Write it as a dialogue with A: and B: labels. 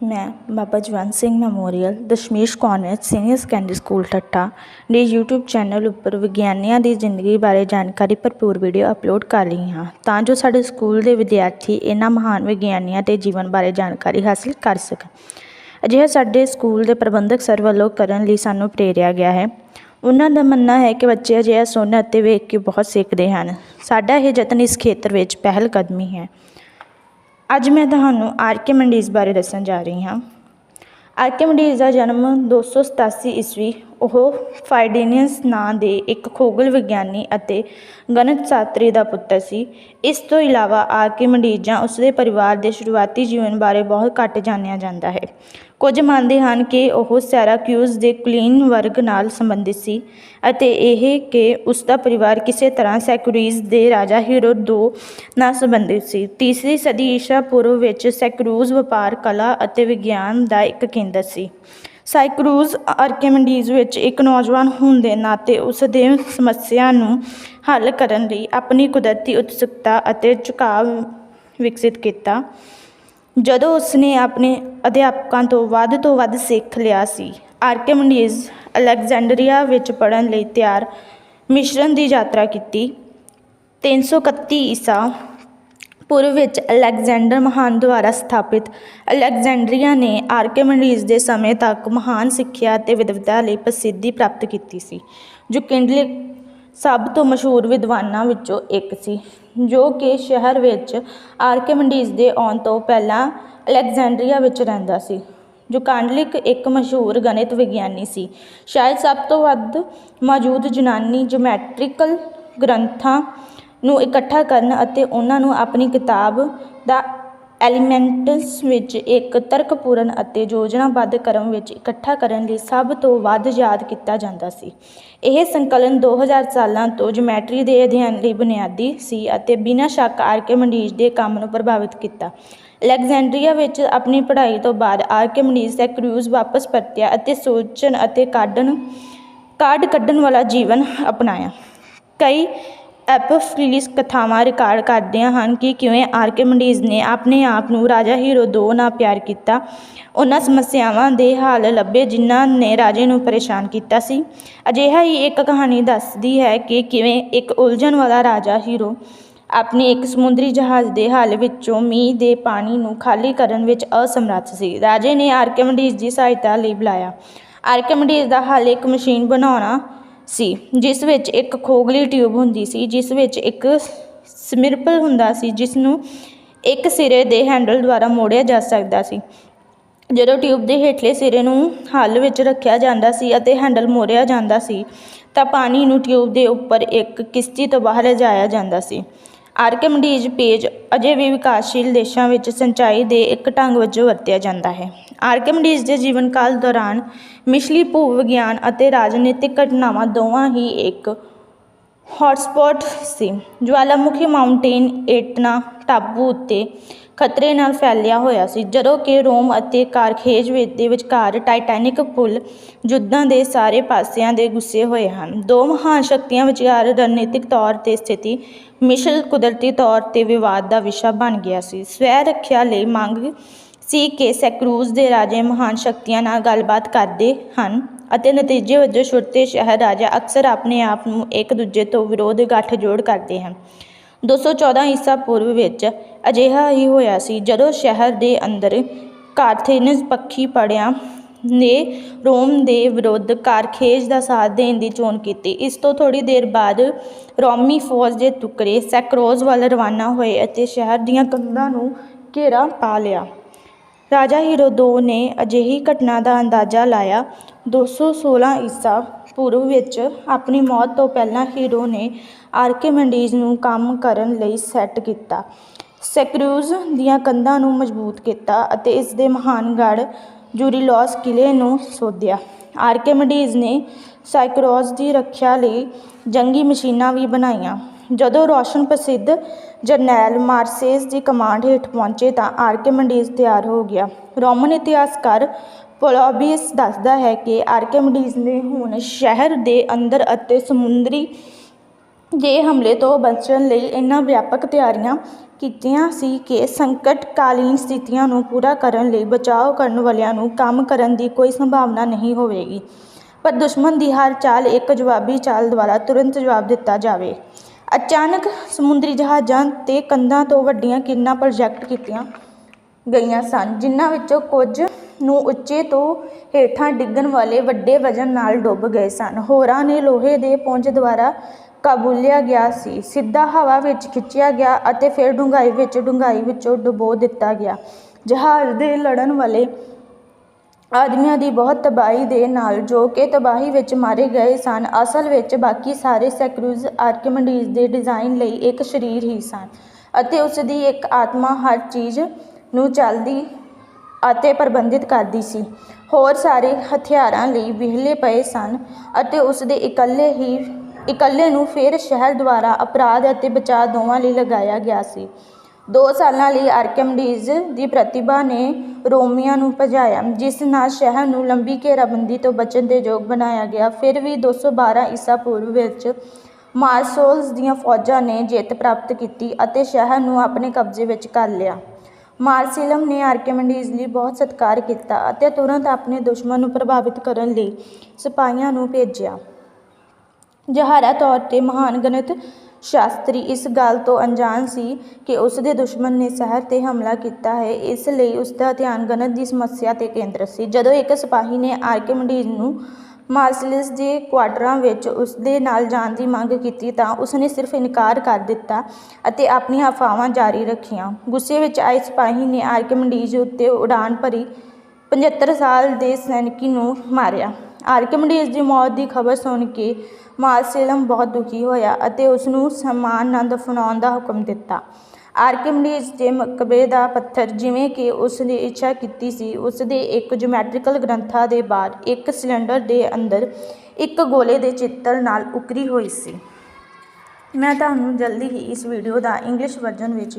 A: ਮੈਂ Baba Jawant Singh memorial, Dashmesh convent senior secondary school Thatha ਦੇ YouTube channel ਉੱਪਰ ਵਿਗਿਆਨੀਆਂ ਦੀ ਜ਼ਿੰਦਗੀ ਬਾਰੇ ਜਾਣਕਾਰੀ ਭਰਪੂਰ ਵੀਡੀਓ ਅਪਲੋਡ ਕਰ ਰਹੀ ਹਾਂ। ਤਾਂ ਜੋ ਸਾਡੇ ਸਕੂਲ ਦੇ ਵਿਦਿਆਰਥੀ ਇਹਨਾਂ ਮਹਾਨ ਵਿਗਿਆਨੀਆਂ ਦੇ ਜੀਵਨ ਬਾਰੇ ਜਾਣਕਾਰੀ ਹਾਸਲ ਕਰ ਸਕਣ। ਅਜਿਹਾ ਸਾਡੇ ਸਕੂਲ ਦੇ ਪ੍ਰਬੰਧਕ ਸਰ ਵੱਲੋਂ ਕਰਨ ਲਈ ਸਾਨੂੰ ਪ੍ਰੇਰਿਆ ਗਿਆ ਹੈ। ਉਹਨਾਂ ਦਾ ਮੰਨਣਾ ਹੈ ਕਿ ਬੱਚੇ ਅਜਿਹਾ ਸੁਣਨ ਅਤੇ ਵੇਖ ਕੇ ਬਹੁਤ ਸਿੱਖਦੇ ਹਨ। ਸਾਡਾ ਇਹ ਯਤਨ ਇਸ ਖੇਤਰ ਵਿੱਚ ਪਹਿਲ ਕਦਮੀ ਹੈ। ਅੱਜ ਮੈਂ ਤੁਹਾਨੂੰ ਆਰ ਕੇ ਮੰਡੀਜ਼ ਬਾਰੇ ਦੱਸਣ ਜਾ ਰਹੀ ਹਾਂ। ਆਰ ਕੇ ਮੰਡੀਜ਼ ਦਾ ਜਨਮ 287 ਈਸਵੀ ਉਹ ਫਾਈਡੀਨੀਅਸ ਨਾਂ ਦੇ ਇੱਕ ਖਗੋਲ ਵਿਗਿਆਨੀ ਅਤੇ ਗਣਿਤ ਸ਼ਾਸਤਰੀ ਦਾ ਪੁੱਤਰ ਸੀ। ਇਸ ਤੋਂ ਇਲਾਵਾ ਆਰਕੀਮਿਡੀਜ਼ ਜਾਂ ਉਸਦੇ ਪਰਿਵਾਰ ਦੇ ਸ਼ੁਰੂਆਤੀ ਜੀਵਨ ਬਾਰੇ ਬਹੁਤ ਘੱਟ ਜਾਣਿਆ ਜਾਂਦਾ ਹੈ। ਕੁਝ ਮੰਨਦੇ ਹਨ ਕਿ ਉਹ ਸੈਰਾਕਿਊਜ਼ ਦੇ ਕੁਲੀਨ ਵਰਗ ਨਾਲ ਸੰਬੰਧਿਤ ਸੀ ਅਤੇ ਇਹ ਕਿ ਉਸ ਦਾ ਪਰਿਵਾਰ ਕਿਸੇ ਤਰ੍ਹਾਂ ਸੈਕਰੂਜ਼ ਦੇ ਰਾਜਾ ਹੀਰੋ ਦੋ ਨਾਲ ਸੰਬੰਧਿਤ ਸੀ। ਤੀਸਰੀ ਸਦੀ ਈਸਾ ਪੂਰਵ ਵਿੱਚ ਸੈਕਰੂਜ਼ ਵਪਾਰ, ਕਲਾ ਅਤੇ ਵਿਗਿਆਨ ਦਾ ਇੱਕ ਕੇਂਦਰ ਸੀ। ਸਾਈਕਰੂਜ਼ ਆਰਕੀਮਿਡੀਜ਼ ਵਿੱਚ ਇੱਕ ਨੌਜਵਾਨ ਹੋਣ ਦੇ ਨਾਤੇ ਉਸ ਦੇ ਸਮੱਸਿਆ ਨੂੰ ਹੱਲ ਕਰਨ ਲਈ ਆਪਣੀ ਕੁਦਰਤੀ ਉਤਸੁਕਤਾ ਅਤੇ ਝੁਕਾਅ ਵਿਕਸਿਤ ਕੀਤਾ। ਜਦੋਂ ਉਸਨੇ ਆਪਣੇ ਅਧਿਆਪਕਾਂ ਤੋਂ ਵੱਧ ਤੋਂ ਵੱਧ ਸਿੱਖ ਲਿਆ ਸੀ, ਆਰਕੀਮਿਡੀਜ਼ ਅਲੈਗਜ਼ੈਂਡਰੀਆ ਵਿੱਚ ਪੜ੍ਹਨ ਲਈ ਤਿਆਰ ਮਿਸ਼ਰਨ ਦੀ ਯਾਤਰਾ ਕੀਤੀ। 331 ਈਸਾ ਪੂਰਵ ਵਿੱਚ ਅਲੈਗਜ਼ੈਂਡਰ ਮਹਾਨ ਦੁਆਰਾ ਸਥਾਪਿਤ। ਅਲੈਗਜ਼ੈਂਡਰੀਆ ਨੇ ਆਰਕੀਮਿਡੀਜ਼ ਦੇ ਸਮੇਂ ਤੱਕ ਮਹਾਨ ਸਿੱਖਿਆ ਅਤੇ ਵਿਦਵਤਾ ਲਈ ਪ੍ਰਸਿੱਧੀ ਪ੍ਰਾਪਤ ਕੀਤੀ ਸੀ, ਜੋ ਕਿੰਡਲਿਕ ਸਭ ਤੋਂ ਮਸ਼ਹੂਰ ਵਿਦਵਾਨਾਂ ਵਿੱਚੋਂ ਇੱਕ ਸੀ, ਜੋ ਕਿ ਸ਼ਹਿਰ ਵਿੱਚ ਆਰਕੀਮਿਡੀਜ਼ ਦੇ ਆਉਣ ਤੋਂ ਪਹਿਲਾਂ ਅਲੈਗਜ਼ੈਂਡਰੀਆ ਵਿੱਚ ਰਹਿੰਦਾ ਸੀ, ਜੋ ਕਾਂਡਲਿਕ ਇੱਕ ਮਸ਼ਹੂਰ ਗਣਿਤ ਵਿਗਿਆਨੀ ਸੀ। ਸ਼ਾਇਦ ਸਭ ਤੋਂ ਵੱਧ ਮੌਜੂਦ ਯੂਨਾਨੀ ਜਿਓਮੈਟ੍ਰੀਕਲ ਗ੍ਰੰਥਾਂ ਨੂੰ ਇਕੱਠਾ ਕਰਨ ਅਤੇ ਉਹਨਾਂ ਨੂੰ ਆਪਣੀ ਕਿਤਾਬ ਦਾ ਐਲੀਮੈਂਟਸ ਵਿੱਚ ਇੱਕ ਤਰਕਪੂਰਨ ਅਤੇ ਯੋਜਨਾਬੱਧ ਕ੍ਰਮ ਵਿੱਚ ਇਕੱਠਾ ਕਰਨ ਲਈ ਸਭ ਤੋਂ ਵੱਧ ਯਾਦ ਕੀਤਾ ਜਾਂਦਾ ਸੀ। ਇਹ ਸੰਕਲਨ 2000 ਸਾਲਾਂ ਤੋਂ ਜਿਓਮੈਟਰੀ ਦੇ ਅਧਿਐਨ ਲਈ ਬੁਨਿਆਦੀ ਸੀ ਅਤੇ ਬਿਨਾਂ ਸ਼ੱਕ ਆਰਕੀਮਿਡੀਜ਼ ਦੇ ਕੰਮ ਨੂੰ ਪ੍ਰਭਾਵਿਤ ਕੀਤਾ। ਅਲੈਗਜ਼ੈਂਡਰੀਆ ਵਿੱਚ ਆਪਣੀ ਪੜ੍ਹਾਈ ਤੋਂ ਬਾਅਦ ਆਰਕੀਮਿਡੀਜ਼ ਸੈਕਰੂਜ਼ ਵਾਪਸ ਪਰਤਿਆ ਅਤੇ ਸੋਚਣ ਅਤੇ ਕਾਢਣ, ਕਾਢ ਕੱਢਣ ਵਾਲਾ ਜੀਵਨ ਅਪਣਾਇਆ। ਕਈ ਐਪੋਫਿਲਿਸ ਕਥਾਵਾਂ ਰਿਕਾਰਡ ਕਰਦੀਆਂ ਹਨ ਕਿ ਕਿਵੇਂ ਆਰਕੀਮਿਡੀਜ਼ ਨੇ ਆਪਣੇ ਆਪ ਨੂੰ ਰਾਜਾ ਹੀਰੋ ਦੋ ਨਾਲ ਪਿਆਰ ਕੀਤਾ। ਉਹਨਾਂ ਸਮੱਸਿਆਵਾਂ ਦੇ ਹੱਲ ਲੱਭੇ ਜਿਨ੍ਹਾਂ ਨੇ ਰਾਜੇ ਨੂੰ ਪਰੇਸ਼ਾਨ ਕੀਤਾ ਸੀ। ਅਜਿਹਾ ਹੀ ਇੱਕ ਕਹਾਣੀ ਦੱਸਦੀ ਹੈ ਕਿ ਕਿਵੇਂ ਇੱਕ ਉਲਝਣ ਵਾਲਾ ਰਾਜਾ ਹੀਰੋ ਆਪਣੀ ਇੱਕ ਸਮੁੰਦਰੀ ਜਹਾਜ਼ ਦੇ ਹੱਲ ਵਿੱਚੋਂ ਮੀਂਹ ਦੇ ਪਾਣੀ ਨੂੰ ਖਾਲੀ ਕਰਨ ਵਿੱਚ ਅਸਮਰੱਥ ਸੀ। ਰਾਜੇ ਨੇ ਆਰਕੀਮਿਡੀਜ਼ ਦੀ ਸਹਾਇਤਾ ਲਈ ਬੁਲਾਇਆ। ਆਰਕੀਮਿਡੀਜ਼ ਦਾ ਹੱਲ ਇੱਕ ਮਸ਼ੀਨ ਬਣਾਉਣਾ ਸੀ, ਜਿਸ ਵਿੱਚ ਇੱਕ ਖੋਖਲੀ ਟਿਊਬ ਹੁੰਦੀ ਸੀ, ਜਿਸ ਵਿੱਚ ਇੱਕ ਸਮਿਰਪਲ ਹੁੰਦਾ ਸੀ ਜਿਸ ਨੂੰ ਇੱਕ ਸਿਰੇ ਦੇ ਹੈਂਡਲ ਦੁਆਰਾ ਮੋੜਿਆ ਜਾ ਸਕਦਾ ਸੀ। ਜਦੋਂ ਟਿਊਬ ਦੇ ਹੇਠਲੇ ਸਿਰੇ ਨੂੰ ਹੱਲ ਵਿੱਚ ਰੱਖਿਆ ਜਾਂਦਾ ਸੀ ਅਤੇ ਹੈਂਡਲ ਮੋੜਿਆ ਜਾਂਦਾ ਸੀ, ਤਾਂ ਪਾਣੀ ਨੂੰ ਟਿਊਬ ਦੇ ਉੱਪਰ ਇੱਕ ਕਿਸ਼ਤੀ ਤੋਂ ਬਾਹਰ ਲਿਜਾਇਆ ਜਾਂਦਾ ਸੀ। ਆਰਕੀਮਿਡੀਜ਼ ਪੇਜ ਅਜੇ ਵੀ ਵਿਕਾਸਸ਼ੀਲ ਦੇਸ਼ਾਂ ਵਿੱਚ ਸਿੰਚਾਈ ਦੇ ਇੱਕ ਢੰਗ ਵਜੋਂ ਵਰਤਿਆ ਜਾਂਦਾ ਹੈ। ਆਰਕੀਮਿਡੀਜ਼ ਦੇ ਜੀਵਨ ਕਾਲ ਦੌਰਾਨ ਮਿਸ਼ਲੀ ਭੂ ਵਿਗਿਆਨ ਅਤੇ ਰਾਜਨੀਤਿਕ ਘਟਨਾਵਾਂ ਦੋਵਾਂ ਹੀ ਇੱਕ ਹੌਟਸਪੌਟ ਸੀ। ਜਵਾਲਾਮੁਖੀ ਮਾਊਂਟੇਨ ਏਟਨਾ, ਟਾਪੂ ਉੱਤੇ ਖਤਰੇ ਨਾਲ ਫੈਲਿਆ ਹੋਇਆ ਸੀ। ਜਦੋਂ ਕਿ ਰੋਮ ਅਤੇ ਕਾਰਖੇਜ ਦੇ ਵਿਚਕਾਰ ਟਾਈਟੈਨਿਕ ਪੁਲ ਯੁੱਧਾਂ ਦੇ ਸਾਰੇ ਪਾਸਿਆਂ ਦੇ ਗੁੱਸੇ ਹੋਏ ਹਨ। ਦੋ ਮਹਾਨ ਸ਼ਕਤੀਆਂ ਵਿਚਕਾਰ ਰਣਨੀਤਿਕ ਤੌਰ ਤੇ ਸਥਿਤੀ ਮਿਸ਼ਲ ਕੁਦਰਤੀ ਤੌਰ ਤੇ ਵਿਵਾਦ ਦਾ ਵਿਸ਼ਾ ਬਣ ਗਿਆ ਸੀ। ਸਵੈ ਰੱਖਿਆ ਲਈ ਮੰਗ ਸੀ ਕਿ ਸੈਕਰੂਜ਼ ਦੇ ਰਾਜੇ ਮਹਾਨ ਸ਼ਕਤੀਆਂ ਨਾਲ ਗੱਲਬਾਤ ਕਰਦੇ ਹਨ ਅਤੇ ਨਤੀਜੇ ਵਜੋਂ ਛੋਟੇ ਸ਼ਹਿਰ ਰਾਜਾ ਅਕਸਰ ਆਪਣੇ ਆਪ ਨੂੰ ਇੱਕ ਦੂਜੇ ਤੋਂ ਵਿਰੋਧ ਗੱਠਜੋੜ ਕਰਦੇ ਹਨ। 214 ਈਸਾ ਪੂਰਵ ਵਿੱਚ ਅਜਿਹਾ ਹੀ ਹੋਇਆ ਸੀ, ਜਦੋਂ ਸ਼ਹਿਰ ਦੇ ਅੰਦਰ ਕਾਰਥੇਨਸ ਪੱਖੀ ਪੜਿਆ ਨੇ ਰੋਮ ਦੇ ਵਿਰੁੱਧ ਕਾਰਖੇਜ ਦਾ ਸਾਥ ਦੇਣ ਦੀ ਚੋਣ ਕੀਤੀ। ਇਸ ਤੋਂ ਥੋੜੀ ਦੇਰ ਬਾਅਦ ਰੋਮੀ ਫੌਜ ਦੇ ਟੁਕੜੇ ਸੈਕਰੋਜ਼ ਵੱਲ ਰਵਾਨਾ ਹੋਏ ਅਤੇ ਸ਼ਹਿਰ ਦੀਆਂ ਕੰਧਾਂ ਨੂੰ ਘੇਰਾ ਪਾ ਲਿਆ। ਰਾਜਾ ਹੀਰੋ ਦੋ ਨੇ ਅਜਿਹੀ ਘਟਨਾ ਦਾ ਅੰਦਾਜ਼ਾ ਲਾਇਆ। 216 ਈਸਾ ਪੂਰਵ ਵਿੱਚ ਆਪਣੀ ਮੌਤ ਤੋਂ ਪਹਿਲਾਂ ਹੀਰੋ ਨੇ ਆਰਕੀਮਿਡੀਜ਼ ਨੂੰ ਕੰਮ ਕਰਨ ਲਈ ਸੈੱਟ ਕੀਤਾ। ਸੈਕਰੂਜ਼ ਦੀਆਂ ਕੰਧਾਂ ਨੂੰ ਮਜ਼ਬੂਤ ਕੀਤਾ ਅਤੇ ਇਸ ਦੇ ਮਹਾਨ ਗੜ੍ਹ ਜੂਰੀਲੋਸ ਕਿਲੇ ਨੂੰ ਸੋਧਿਆ। ਆਰਕੀਮਿਡੀਜ਼ ਨੇ ਸਾਈਕਰੋਜ਼ ਦੀ ਰੱਖਿਆ ਲਈ ਜੰਗੀ ਮਸ਼ੀਨਾਂ ਵੀ ਬਣਾਈਆਂ। ਜਦੋਂ ਰੌਸ਼ਨ ਪ੍ਰਸਿੱਧ ਜਰਨੈਲ ਮਾਰਸੇਸ ਦੀ ਕਮਾਂਡ ਹੇਠ ਪਹੁੰਚੇ ਤਾਂ ਆਰਕੀਮਿਡੀਜ਼ ਤਿਆਰ ਹੋ ਗਿਆ। ਰੋਮਨ ਇਤਿਹਾਸਕਾਰ ਪੋਲੋਬੀਅਸ ਦੱਸਦਾ ਹੈ ਕਿ ਆਰਕੀਮਿਡੀਜ਼ ਨੇ ਹੁਣ ਸ਼ਹਿਰ ਦੇ ਅੰਦਰ ਅਤੇ ਸਮੁੰਦਰੀ ਦੇ ਹਮਲੇ ਤੋਂ ਬਚਣ ਲਈ ਇਹਨਾਂ ਵਿਆਪਕ ਤਿਆਰੀਆਂ ਕੀਤੀਆਂ ਸੀ ਕਿ ਸੰਕਟਕਾਲੀਨ ਸਥਿਤੀਆਂ ਨੂੰ ਪੂਰਾ ਕਰਨ ਲਈ ਬਚਾਓ ਕਰਨ ਵਾਲਿਆਂ ਨੂੰ ਕੰਮ ਕਰਨ ਦੀ ਕੋਈ ਸੰਭਾਵਨਾ ਨਹੀਂ ਹੋਵੇਗੀ। ਪਰ ਦੁਸ਼ਮਣ ਦੀ ਹਰ ਚਾਲ ਇੱਕ ਜਵਾਬੀ ਚਾਲ ਦੁਆਰਾ ਤੁਰੰਤ ਜਵਾਬ ਦਿੱਤਾ ਜਾਵੇ। ਅਚਾਨਕ ਸਮੁੰਦਰੀ ਜਹਾਜ਼ਾਂ ਤੇ ਕੰਧਾਂ ਤੋਂ ਵੱਡੀਆਂ ਕਿਰਨਾਂ ਪ੍ਰੋਜੈਕਟ ਕੀਤੀਆਂ ਗਈਆਂ ਸਨ, ਜਿਨ੍ਹਾਂ ਵਿੱਚੋਂ ਕੁਝ ਨੂੰ ਉੱਚੇ ਤੋਂ ਹੇਠਾਂ ਡਿੱਗਣ ਵਾਲੇ ਵੱਡੇ ਵਜ਼ਨ ਨਾਲ ਡੁੱਬ ਗਏ ਸਨ। ਹੋਰਾਂ ਨੇ ਲੋਹੇ ਦੇ ਪੁੰਜ ਦੁਆਰਾ ਕਾਬੂਲਿਆ ਗਿਆ ਸੀ। ਸਿੱਧਾ ਹਵਾ ਵਿੱਚ ਖਿੱਚਿਆ ਗਿਆ ਅਤੇ ਫਿਰ ਡੂੰਘਾਈ ਵਿੱਚ ਡੂੰਘਾਈ ਵਿੱਚੋਂ ਡੁਬੋ ਦਿੱਤਾ ਗਿਆ। ਜਹਾਜ਼ ਦੇ ਲੜਨ ਵਾਲੇ ਆਦਮੀਆਂ ਦੀ ਬਹੁਤ ਤਬਾਹੀ ਦੇ ਨਾਲ ਜੋ ਕਿ ਤਬਾਹੀ ਵਿੱਚ ਮਾਰੇ ਗਏ ਸਨ, ਅਸਲ ਵਿੱਚ ਬਾਕੀ ਸਾਰੇ ਸੈਕਰੂਜ਼ ਆਰਕਿਮੀਡੀਜ਼ ਦੇ ਡਿਜ਼ਾਈਨ ਲਈ ਇੱਕ ਸਰੀਰ ਹੀ ਸਨ ਅਤੇ ਉਸ ਦੀ ਇੱਕ ਆਤਮਾ ਹਰ ਚੀਜ਼ ਨੂੰ ਚੱਲਦੀ ਅਤੇ ਪ੍ਰਬੰਧਿਤ ਕਰਦੀ ਸੀ। ਹੋਰ ਸਾਰੇ ਹਥਿਆਰਾਂ ਲਈ ਵਿਹਲੇ ਪਏ ਸਨ ਅਤੇ ਉਸ ਦੇ ਇਕੱਲੇ ਹੀ, ਇਕੱਲੇ ਨੂੰ ਫਿਰ ਸ਼ਹਿਰ ਦੁਆਰਾ ਅਪਰਾਧ ਅਤੇ ਬਚਾਅ ਦੋਵਾਂ ਲਈ ਲਗਾਇਆ ਗਿਆ ਸੀ। ਦੋ ਸਾਲਾਂ ਲਈ ਆਰਕਿਮੀਡੀਜ਼ ਦੀ ਪ੍ਰਤਿਭਾ ਨੇ ਰੋਮੀਆ ਨੂੰ ਭਜਾਇਆ, ਜਿਸ ਨਾਲ ਸ਼ਹਿਰ ਨੂੰ ਲੰਬੀ ਘੇਰਾਬੰਦੀ ਤੋਂ ਬਚਣ ਦੇ ਯੋਗ ਬਣਾਇਆ ਗਿਆ। ਫਿਰ ਵੀ 212 ਈਸਾ ਪੂਰਵ ਵਿੱਚ ਮਾਰਸੋਲਸ ਦੀਆਂ ਫੌਜਾਂ ਨੇ ਜਿੱਤ ਪ੍ਰਾਪਤ ਕੀਤੀ ਅਤੇ ਸ਼ਹਿਰ ਨੂੰ ਆਪਣੇ ਕਬਜ਼ੇ ਵਿੱਚ ਕਰ ਲਿਆ। ਮਾਰਸੀਲਮ ਨੇ ਆਰਕਿਮੀਡੀਜ਼ ਲਈ ਬਹੁਤ ਸਤਿਕਾਰ ਕੀਤਾ ਅਤੇ ਤੁਰੰਤ ਆਪਣੇ ਦੁਸ਼ਮਣ ਨੂੰ ਪ੍ਰਭਾਵਿਤ ਕਰਨ ਲਈ ਸਿਪਾਹੀਆਂ ਨੂੰ ਭੇਜਿਆ। ਜਹਾਰਾ ਤੌਰ ਤੇ ਮਹਾਨ ਗਣਿਤ ਸ਼ਾਸਤਰੀ ਇਸ ਗੱਲ ਤੋਂ ਅਣਜਾਣ ਸੀ ਕਿ ਉਸ ਦੇ ਦੁਸ਼ਮਣ ਨੇ ਸ਼ਹਿਰ ਤੇ ਹਮਲਾ ਕੀਤਾ ਹੈ। ਇਸ ਲਈ ਉਸ ਦਾ ਧਿਆਨ ਗਣਿਤ ਦੀ ਸਮੱਸਿਆ ਤੇ ਕੇਂਦਰਿਤ ਸੀ। ਜਦੋਂ ਇੱਕ ਸਿਪਾਹੀ ਨੇ ਆਰਕਿਮੀਡੀਜ਼ ਨੂੰ ਮਾਰਸਲਿਸ ਦੇ ਕੁਆਟਰਾਂ ਵਿੱਚ ਉਸ ਦੇ ਨਾਲ ਜਾਣ ਦੀ ਮੰਗ ਕੀਤੀ ਤਾਂ ਉਸ ਨੇ ਸਿਰਫ ਇਨਕਾਰ ਕਰ ਦਿੱਤਾ ਅਤੇ ਆਪਣੀਆਂ ਅਫਵਾਹਾਂ ਜਾਰੀ ਰੱਖੀਆਂ। ਗੁੱਸੇ ਵਿੱਚ ਆਏ ਸਿਪਾਹੀ ਨੇ ਆਰਕਿਮੀਡੀਜ਼ ਉੱਤੇ ਉਡਾਨ ਭਰੀ 75 ਸਾਲ ਦੇ ਸੈਨਿਕੀ ਨੂੰ ਮਾਰਿਆ। ਆਰਕਿਮੀਡੀਜ਼ ਦੀ ਮੌਤ ਦੀ ਖਬਰ ਸੁਣ ਕੇ ਮਾਰਸੇਲਮ ਬਹੁਤ ਦੁਖੀ ਹੋਇਆ ਅਤੇ ਉਸ ਨੂੰ ਸਨਮਾਨ ਨਾਲ ਦਫਨਾਉਣ ਦਾ ਹੁਕਮ ਦਿੱਤਾ। ਆਰਕਮਡੀਜ਼ ਦੇ ਮਕਬਰੇ ਦਾ ਪੱਥਰ ਜਿਵੇਂ ਕਿ ਉਸ ਨੇ ਇੱਛਾ ਕੀਤੀ ਸੀ ਉਸ ਦੇ ਇੱਕ ਜਿਓਮੈਟ੍ਰੀਕਲ ਗ੍ਰੰਥਾਂ ਦੇ ਬਾਹਰ ਇੱਕ ਸਿਲੰਡਰ ਦੇ ਅੰਦਰ ਇੱਕ ਗੋਲੇ ਦੇ ਚਿੱਤਰ ਨਾਲ ਉਕਰੀ ਹੋਈ ਸੀ। ਮੈਂ ਤੁਹਾਨੂੰ ਜਲਦੀ ਹੀ ਇਸ ਵੀਡੀਓ ਦਾ ਇੰਗਲਿਸ਼ ਵਰਜ਼ਨ ਵਿੱਚ